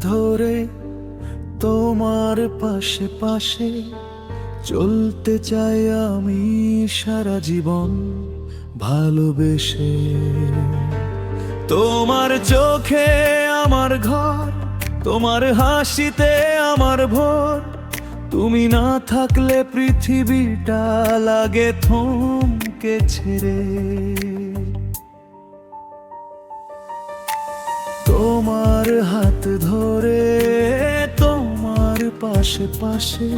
ধরে তোমার পাশে পাশে চলতে চাই আমি সারা জীবন ভালোবেসে। তোমার চোখে আমার ঘর, তোমার হাসিতে আমার ভোর। তুমি না থাকলে পৃথিবীটা লাগে থমকে ছেড়ে তোমার হাত ধরে তোমার পাশে পাশে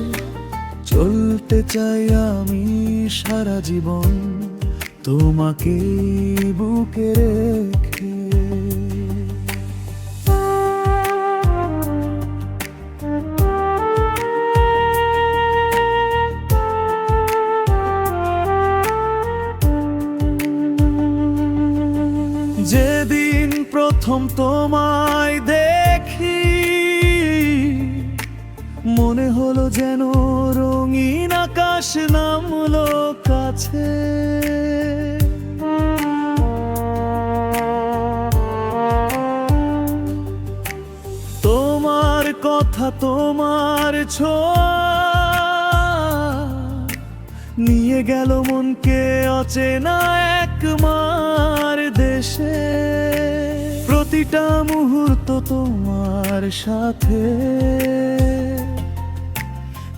চলতে চাই আমি সারা জীবন। তোমাকে বুকে রেখে প্রথম তোমায় দেখি। মনে হলো যেন রঙিন আকাশ নামলো কাছে। তোমার কথা, তোমার ছোঁয়া নিয়ে গেল মনকে অচেনা এক দেশে প্রতিটা মুহূর্ত তোমার সাথে।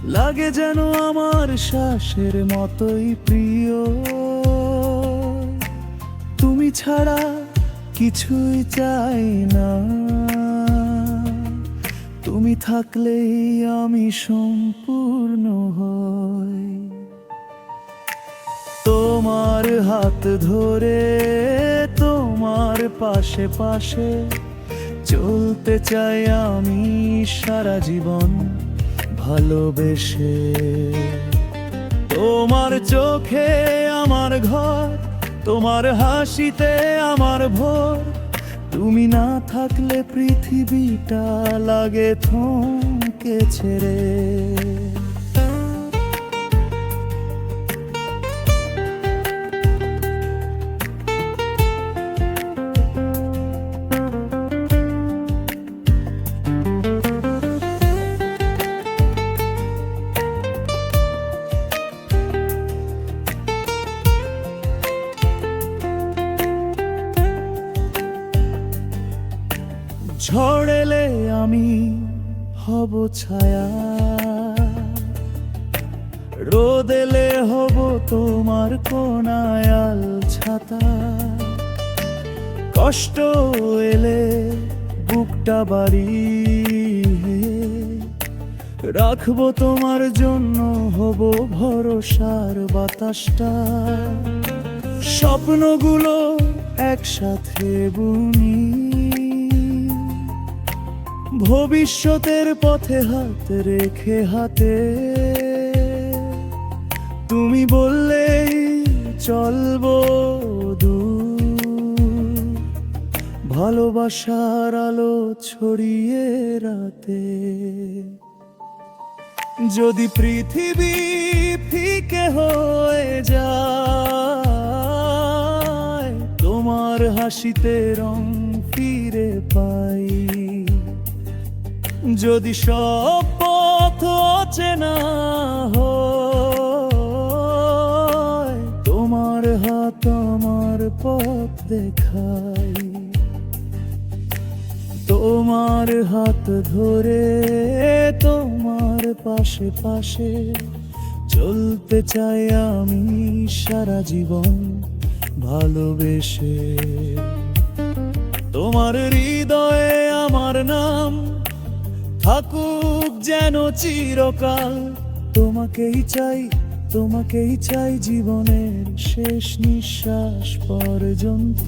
লাগে যেন আমার শ্বাসের মতোই প্রিয়। তুমি ছাড়া কিছুই চাই না। তুমি থাকলেই আমি সম্পূর্ণ হই। তোমার হাত ধরে তোমার পাশে পাশে চলতে চাই আমি সারা জীবন ভালোবেসে। তোমার চোখে আমার ঘর, তোমার হাসিতে আমার ভোর। তুমি না থাকলে পৃথিবীটা লাগে থমকে ছেড়ে ঝড় এলে আমি হব ছায়া। রোদেলে হব তোমার কোনায়াল ছাতা। কষ্ট এলে বুকটা বাড়ি রাখব তোমার জন্য হব ভরসার বাতাসটা। স্বপ্নগুলো একসাথে বুনি। ভবিষ্যতের পথে হাত রেখে হাতে। তুমি বললেই চলবো দূর। ভালোবাসার আলো ছড়িয়ে রাতে। যদি পৃথিবী ফিকে হয়ে যায়, তোমার হাসিতে রং ফিরে পাই। যদি সব পথ চেনা তোমার হাত আমার পথ দেখাই। তোমার হাত ধরে তোমার পাশে পাশে চলতে চাই আমি সারা জীবন ভালোবেসে। তোমার হৃদয়ে থাকুক যেন চিরকাল। তোমাকেই চাই তোমাকেই চাই জীবনের শেষ নিঃশ্বাস পর্যন্ত।